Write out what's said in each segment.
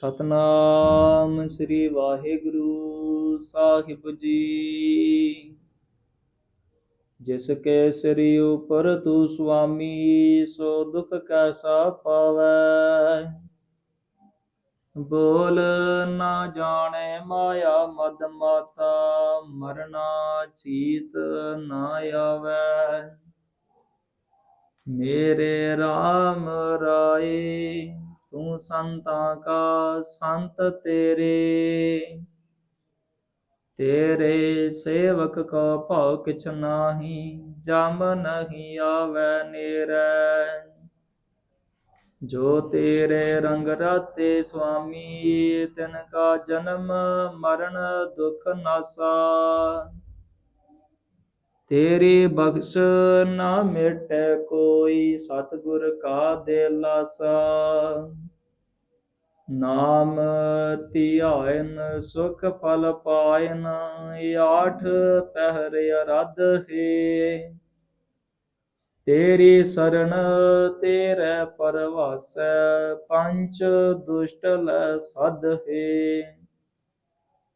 ਸਤਨਾਮ ਸ੍ਰੀ ਵਾਹਿਗੁਰੂ ਸਾਹਿਬ ਜੀ। ਜਿਸ ਕੇ ਸ੍ਰੀ ਉਪਰ ਤੂੰ ਸੁਆਮੀ, ਸੋ ਦੁਖ ਕੈਸਾ ਪਾਵੈ। ਬੋਲ ਨਾ ਜਾਣੇ ਮਾਇਆ ਮਦ ਮਾਤਾ, ਮਰਨਾ ਚੀਤ ਨਾ ਆਵੈ। ਮੇਰੇ RAM ਰਾਏ ਤੂੰ ਸੰਤਾਂ ਕਾ ਸੰਤ ਤੇਰੇ। ਤੇਰੇ ਸੇਵਕ ਕਾ ਭਾਉ ਕਿਛ ਨਾਹੀ, ਜਮ ਨਹੀਂ ਆਵੈ ਨੇਰੈ। ਜੋ ਤੇਰੇ ਰੰਗ ਰਾਤੇ ਸੁਆਮੀ, ਤਿਨ ਕਾ ਜਨਮ ਮਰਨ ਦੁਖ ਨਾਸਾ। ਤੇਰੀ ਬਖਸ਼ ਨਾ ਮਿਟੈ ਕੋਈ ਸਤਿਗੁਰ ਕਾ ਦੇ ਲਾਸਾ ਨਾਮ ਧਿਆਇਨ, ਸੁਖ ਫਲ ਪਾਇਨ, ਆਠ ਪਹਿਰ ਅਰਧ ਹੈ। ਤੇਰੀ ਸਰਣ ਤੇਰੇ ਪਰਵਾਸੈ ਪੰਚ ਦੁਸ਼ਟ ਲੈ ਸਦ ਹੈ।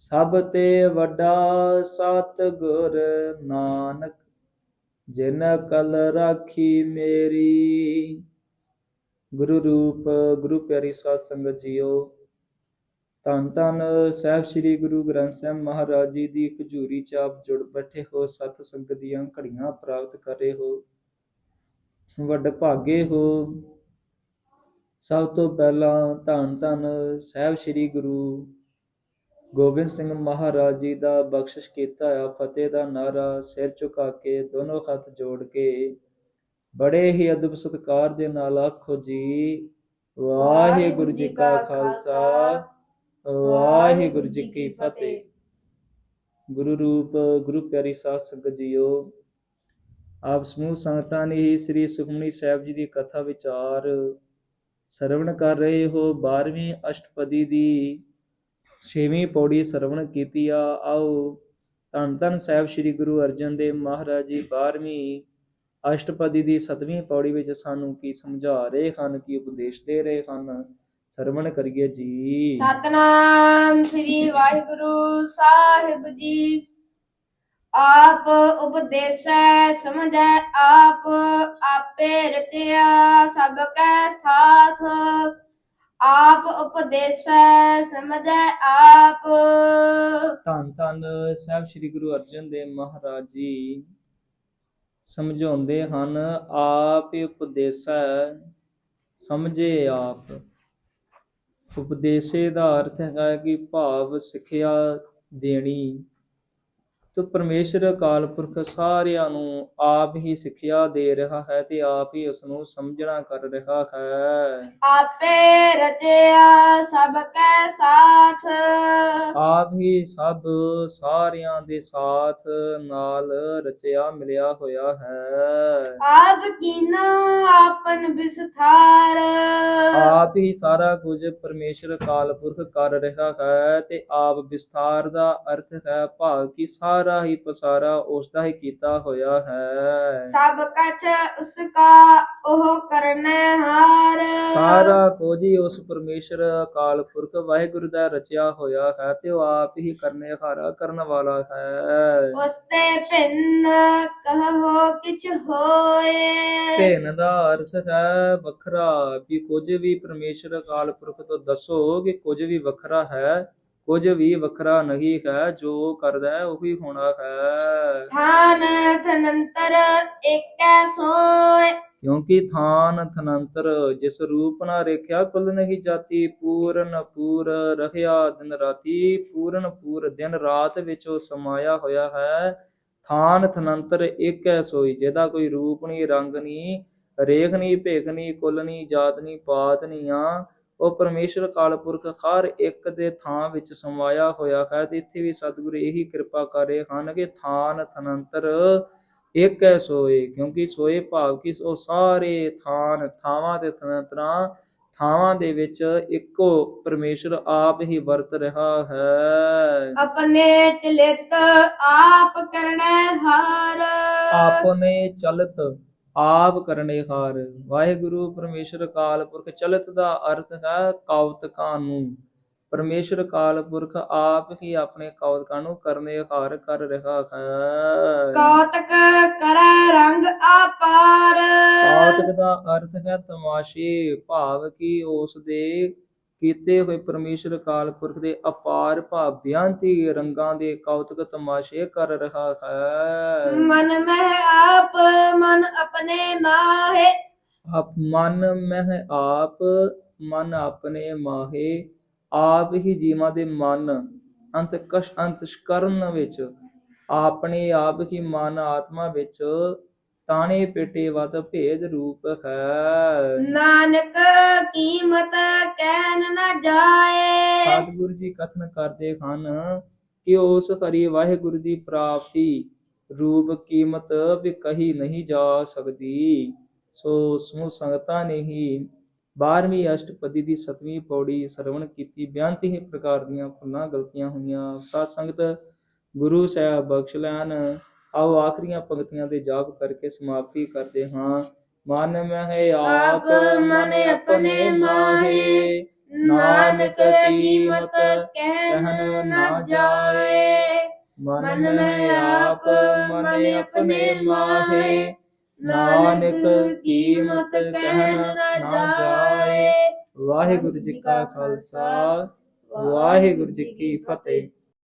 ਸਭ ਤੇ ਵੱਡਾ ਸਤਿਗੁਰ ਨਾਨਕ, ਜਿਨ ਕਲ ਰਾਖੀ ਮੇਰੀ। ਗੁਰੂ ਰੂਪ, ਗੁਰੂ ਪਿਆਰੀ ਸਾਧ ਸੰਗਤ ਜੀਓ, ਧੰਨ ਧੰਨ ਸਾਹਿਬ ਸ੍ਰੀ ਗੁਰੂ ਗ੍ਰੰਥ ਸਾਹਿਬ ਮਹਾਰਾਜ ਜੀ ਦੀ ਖਜੂਰੀ ਚ ਆਪ ਜੁੜ ਬੈਠੇ ਹੋ, ਸਤ ਸੰਗਤ ਦੀਆਂ ਘੜੀਆਂ ਪ੍ਰਾਪਤ ਕਰੇ ਹੋ। ਵੱਡ ਭਾਗੇ ਹੋ। ਸਭ ਤੋਂ ਪਹਿਲਾਂ ਧੰਨ ਧੰਨ ਸਾਹਿਬ ਸ੍ਰੀ ਗੁਰੂ ਗੋਬਿੰਦ ਸਿੰਘ ਮਹਾਰਾਜ ਜੀ ਦਾ ਬਖਸ਼ਿਸ਼ ਕੀਤਾ ਆ, ਫਤਿਹ ਦਾ ਨਾਰਾ ਸਿਰ ਝੁਕਾ ਕੇ ਦੋਨੋਂ ਹੱਥ ਜੋੜ ਕੇ। ਬੜੇ ਹੀ ਅਦਬ ਸਤਕਾਰ ਦੇ ਨਾਲ ਆਖੋ ਜੀ, ਵਾਹਿਗੁਰੂ ਜੀ ਕਾ ਖਾਲਸਾ, ਵਾਹਿਗੁਰੂ ਜੀ ਕੀ ਫਤਿਹ। ਗੁਰੂ ਰੂਪ, ਗੁਰੂ ਪਿਆਰੀ ਸਾਧ ਸੰਗਤ ਜੀਓ, ਆਪ ਸਮੂਹ ਸੰਗਤਾਂ ਨੇ ਸ੍ਰੀ ਸੁਖਮਨੀ ਸਾਹਿਬ ਜੀ ਦੀ ਕਥਾ ਵਿਚਾਰ ਸਰਵਣ ਕਰ ਰਹੇ ਹੋ। 12ਵੀਂ ਅਸ਼ਟਪਦੀ ਦੀ ਛੇਵੀਂ ਪੌੜੀ ਸਰਵਣ ਕੀਤੀ ਆ, ਆਓ ਧੰਨ ਧੰਨ ਸਾਹਿਬ ਸ੍ਰੀ ਗੁਰੂ ਅਰਜਨ ਦੇਵ ਮਹਾਰਾਜ ਜੀ 12ਵੀਂ ਅਸ਼ਟਪਦੀ ਦੀ 7ਵੀਂ ਪੌੜੀ ਵਿੱਚ ਸਾਨੂੰ ਕੀ ਸਮਝਾ ਰਹੇ ਹਨ, ਕੀ ਉਪਦੇਸ਼ ਦੇ ਰਹੇ ਹਨ? ਸਰਵਣ ਕਰੀਏ ਜੀ। ਸਤਨਾਮ ਸ੍ਰੀ ਵਾਹਿਗੁਰੂ ਸਾਹਿਬ ਜੀ। ਆਪ ਉਪਦੇਸੈ, ਸਮਝੈ ਆਪ, ਆਪੇ ਰਤਿਆ ਸਭ ਕੈ ਸਾਥ। ਆਪ ਉਪਦੇਸੈ ਸਮਝੈ ਆਪ। ਧੰਨ ਧੰਨ ਸਾਹਿਬ ਸ੍ਰੀ ਗੁਰੂ ਅਰਜਨ ਦੇਵ ਮਹਾਰਾਜ ਜੀ। ਸਮਝਾਉਂਦੇ ਹਨ, ਆਪ ਹੀ ਉਪਦੇਸੈ, ਸਮਝੇ ਆਪ। ਉਪਦੇਸੇ ਦਾ ਅਰਥ ਹੈਗਾ ਕਿ ਭਾਵ ਸਿੱਖਿਆ ਦੇਣੀ। ਤੋ ਪਰਮੇਸ਼ਰ ਅਕਾਲ ਪੁਰਖ ਸਾਰਿਆਂ ਨੂੰ ਆਪ ਹੀ ਸਿੱਖਿਆ ਦੇ ਰਿਹਾ ਹੈ ਤੇ ਆਪ ਹੀ ਉਸ ਨੂੰ ਸਮਝਣਾ ਕਰ ਰਿਹਾ ਹੈ। ਆਪੇ ਰਚਿਆ ਸਭ ਕੈ ਸਾਥ। ਆਪ ਹੀ ਸਭ ਸਾਰਿਆਂ ਦੇ ਸਾਥ ਨਾਲ ਰਚਿਆ ਮਿਲਿਆ ਹੋਇਆ ਹੈ। ਆਪ ਕੀਨੋ ਆਪਨ ਵਿਸਥਾਰ। ਆਪ ਹੀ ਸਾਰਾ ਕੁਝ ਪਰਮੇਸ਼ਰ ਅਕਾਲ ਪੁਰਖ ਕਰ ਰਿਹਾ ਹੈ ਤੇ ਆਪ ਵਿਸਥਾਰ ਦਾ ਅਰਥ ਹੈ ਭਾਵ ਕਿ ਸਾਰਾ ਹੀ ਪਸਾਰਾ ਉਸ ਦਾ ਹੀ ਕੀਤਾ ਹੋਇਆ ਹੈ। ਸਭ ਕਛ ਉਸਕਾ ਉਹ ਕਰਨੇ ਹਾਰ। ਸਾਰਾ ਕੁਝ ਹੀ ਉਸ ਪਰਮੇਸ਼ਰ ਅਕਾਲ ਪੁਰਖ ਵਾਹਿਗੁਰੂ ਦਾ ਰਚਿਆ ਹੋਇਆ ਹੈ ਤੇ ਉਹ ਆਪ ਹੀ ਕਰਨੇ ਹਾਰਾ ਕਰਨ ਵਾਲਾ ਹੈ। ਉਸਤੇ ਭਿੰਨ ਕਹੋ ਕਿਛ ਹੋਏ। ਭਿੰਨ ਦਾ ਅਰਥ ਹੈ ਵੱਖਰਾ ਵੀ ਕੁਝ ਵੀ ਪਰਮੇਸ਼ਰ ਅਕਾਲ ਪੁਰਖ ਤੋਂ ਦੱਸੋ ਕਿ ਕੁਝ ਵੀ ਵੱਖਰਾ ਹੈ। ਕੁਝ ਵੀ ਵੱਖਰਾ ਨਹੀਂ ਹੈ ਜੋ ਕਰਦਾ ਹੈ ਉਹੀ ਹੋਣਾ ਹੈ। ਥਾਨ ਥਨੰਤਰ ਏਕੈ ਸੋਏ ਕਿਉਂਕਿ ਥਾਨ ਥਨੰਤਰ ਜਿਸ ਰੂਪ ਨਾ ਰੇਖਿਆ ਕੁਲ ਨਹੀਂ ਜਾਤੀ ਪੂਰਨ ਪੂਰ ਰਹਿਆ ਦਿਨ ਰਾਤੀ ਪੂਰਨ ਪੂਰ ਦਿਨ ਰਾਤ ਵਿੱਚ ਉਹ ਸਮਾਇਆ ਹੋਇਆ ਹੈ। ਥਾਨ ਥਨੰਤਰ ਇੱਕ ਹੈ ਸੋਈ ਜਿਹਦਾ ਕੋਈ ਰੂਪ ਨਹੀਂ ਰੰਗ ਨਹੀਂ ਰੇਖ ਨਹੀਂ ਭੇਖ ਨਹੀਂ ਕੁਲ ਨਹੀਂ ਜਾਤ ਨਹੀਂ ਪਾਤ ਨਹੀਂ ਆ। ਉਹ ਪਰਮੇਸ਼ਰ ਕਾਲ ਪੁਰਖ ਹਰ ਇੱਕ ਦੇ ਥਾਂ ਵਿੱਚ ਸਮਾਇਆ ਹੋਇਆ ਹੈ ਤੇ ਇੱਥੇ ਵੀ ਸਤਿਗੁਰੂ ਇਹੀ ਕਿਰਪਾ ਕਰ ਰਹੇ ਹਨ ਕਿ ਥਾਨ ਥਨੰਤਰ ਇੱਕ ਹੈ ਸੋਏ ਕਿਉਂਕਿ ਸੋਏ ਭਾਵ ਕਿ ਉਹ ਸਾਰੇ ਥਾਨ ਥਾਵਾਂ ਤੇ ਤਨੰਤਰਾਂ ਥਾਵਾਂ ਦੇ ਵਿੱਚ ਇੱਕੋ ਪਰਮੇਸ਼ਰ ਆਪ ਹੀ ਵਰਤ ਰਿਹਾ ਹੈ। ਆਪਣੇ ਚਲਿਤ ਆਪ ਕਰਨੈ ਹਾਰ। ਆਪਨੇ ਚਲਤ ਆਪ ਕਰਨੇ ਹਾਰ। ਵਾਹਿਗੁਰੂ ਪਰਮੇਸ਼ਰ ਕਾਲ ਪੁਰਖ ਚਲਤ ਦਾ ਅਰਥ ਹੈ ਕੌਤਕਾਂ ਨੂੰ। ਪਰਮੇਸ਼ਰ ਕਾਲ ਪੁਰਖ ਆਪ ਹੀ ਆਪਣੇ ਕੌਤਕਾਂ ਨੂੰ ਕਰਨੇ ਹਾਰ ਕਰ ਰਿਹਾ ਹੈ। ਕੌਤਕ ਕਰੈ ਰੰਗ ਆਪਾਰ ਕੌਤਕ ਦਾ ਅਰਥ ਹੈ ਤਮਾਸ਼ੇ ਭਾਵ ਕਿ ਉਸ ਦੇ ਕੀਤੇ ਹੋਏ ਪਰਮੇਸ਼ਰ ਕਾਲ ਪੁਰਖ ਦੇ ਅਪਾਰ ਭਾਵ ਬਿਆੰਤੀ ਰੰਗਾਂ ਦੇ ਕੌਤਕ ਤਮਾਸ਼ੇ ਕਰ ਰਿਹਾ ਹੈ। ਮਨ ਮਹਿ ਆਪ ਮਨ ਆਪਣੇ ਮਾਹੇ। ਆਪ ਮਨ ਮਹਿ ਆਪ ਮਨ ਆਪਣੇ ਮਾਹੇ। ਆਪ ਹੀ ਜੀਵਾਂ ਦੇ ਮਨ ਅੰਤਕਸ਼ ਅੰਤਸ਼ਕਰਨ ਵਿੱਚ। ਆਪਣੇ ਆਪ ਹੀ ਮਨ ਆਤਮਾ ਵਿੱਚ ਤਾਣੇ ਪੇਟੇ ਵਤ ਭੇਦ ਰੂਪ ਹੈ। ਨਾਨਕ ਕੀਮਤ ਕਹਿਨ ਨ ਜਾਏ। ਸਤਿਗੁਰੂ ਜੀ ਕਥਨ ਕਰਦੇ ਹਨ ਕਿ ਉਸ ਹਰੀ ਵਾਹਿਗੁਰੂ ਦੀ ਪ੍ਰਾਪਤੀ ਰੂਪ ਕੀਮਤ ਵੀ ਕਹੀ ਨਹੀਂ ਜਾ ਸਕਦੀ। ਸੋ ਸਮੂਹ ਸੰਗਤਾਂ ਨੇ ਹੀ 12ਵੀਂ ਅਸ਼ਟਪਦੀ ਦੀ 7ਵੀਂ ਪੌੜੀ ਸਰਵਣ ਕੀਤੀ। ਬਿਆੰਤੀ ਹੀ ਪ੍ਰਕਾਰ ਦੀਆਂ ਭੁੱਲਾਂ ਗਲਤੀਆਂ ਹੋਈਆਂ। ਸਾਧ ਸੰਗਤ ਗੁਰੂ ਸਾਹਿਬ ਬਖਸ਼ ਲੈਣ। ਆਓ ਆਖਰੀਆਂ ਪੰਕਤੀਆਂ ਦੇ ਜਾਪ ਕਰਕੇ ਸਮਾਪਤੀ ਕਰਦੇ ਹਾਂ। ਮਨ ਮਹਿ ਆਪ ਮਨ ਆਪਣੇ ਮਾਹੇ। ਨਾਨਕ ਕੀਮਤ ਕਹਿਨ ਨ ਜਾਏ। ਮਨ ਮੈਂ ਆਪ ਮਨ ਆਪਣੇ ਮਾਹੇ। ਨਾਨਕ ਕੀਮਤ ਕਹਿਣ ਨਾ ਜਾਏ। ਵਾਹਿਗੁਰੂ ਜੀ ਕਾ ਖਾਲਸਾ। ਵਾਹਿਗੁਰੂ ਜੀ ਕੀ ਫਤਿਹ।